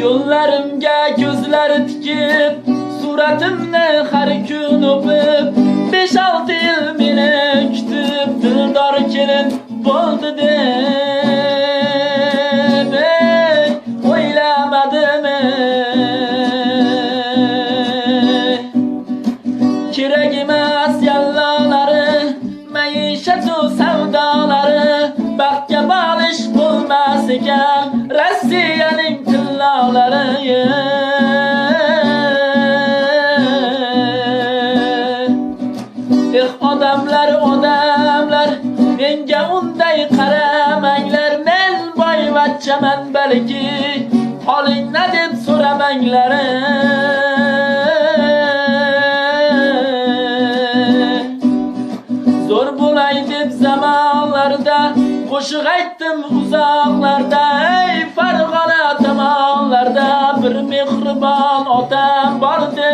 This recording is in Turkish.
Yo'llarimga ko'zlar tikib Suratimni har kun o'pib Besh olti yil meni kutib Dildor kelin bo'ldi deb O'ylamadim. Kerak emas yallalari Maishatu savdolari Baxtga bolish bo'lmas ekan tillalari Eh odamlar odamlar Menga unday qaramanglar Men boyvachchaman balki Holingna deb so'ramanglar Zo'r bo'lay deb zamonlarda Qo'shiq aytdim uzoqlarda Ey Farg'ona ota bordi